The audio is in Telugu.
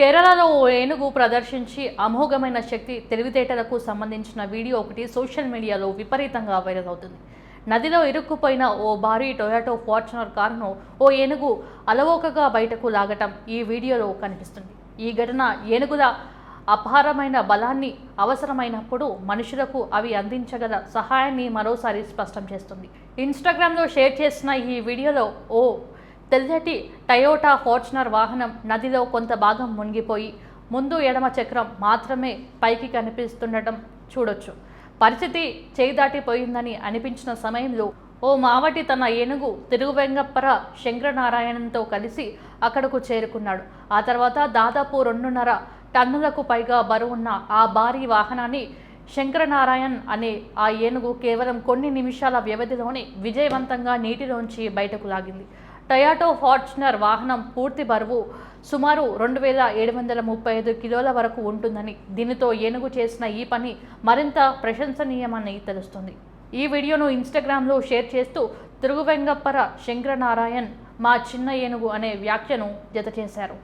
కేరళలో ఓ ఏనుగు ప్రదర్శించి అమోఘమైన శక్తి తెలివితేటలకు సంబంధించిన వీడియో ఒకటి సోషల్ మీడియాలో విపరీతంగా వైరల్ అవుతుంది. నదిలో ఇరుక్కుపోయిన ఓ భారీ టొయాటో ఫార్చునర్ కారును ఓ ఏనుగు అలవోకగా బయటకు లాగటం ఈ వీడియోలో కనిపిస్తుంది. ఈ ఘటన ఏనుగుల అపారమైన బలాన్ని అవసరమైనప్పుడు మనుషులకు అవి అందించగల సహాయాన్ని మరోసారి స్పష్టం చేస్తుంది. ఇన్స్టాగ్రామ్లో షేర్ చేసిన ఈ వీడియోలో ఓ తెల్లటి టయోటా ఫార్చునర్ వాహనం నదిలో కొంత భాగం మునిగిపోయి ముందు ఎడమ చక్రం మాత్రమే పైకి కనిపిస్తుండటం చూడొచ్చు. పరిస్థితి చేయి దాటిపోయిందని అనిపించిన సమయంలో ఓ మావటి తన ఏనుగు తిరుగువెంగప్పర శంకరనారాయణంతో కలిసి అక్కడకు చేరుకున్నాడు. ఆ తర్వాత దాదాపు రెండున్నర టన్నులకు పైగా బరువున్న ఆ భారీ వాహనాన్ని శంకరనారాయణ్ అనే ఆ ఏనుగు కేవలం కొన్ని నిమిషాల వ్యవధిలోనే విజయవంతంగా నీటిలోంచి బయటకు లాగింది. టయాటో ఫార్చునర్ వాహనం పూర్తి బరువు సుమారు రెండు వేల ఏడు వందల ముప్పై ఐదు కిలోల వరకు ఉంటుందని దీనితో ఏనుగు చేసిన ఈ పని మరింత ప్రశంసనీయమని తెలుస్తుంది. ఈ వీడియోను ఇన్స్టాగ్రామ్లో షేర్ చేస్తూ తిరుగువెంగప్పర శంకరనారాయణ్ మా చిన్న ఏనుగు అనే వ్యాఖ్యను జత చేశారు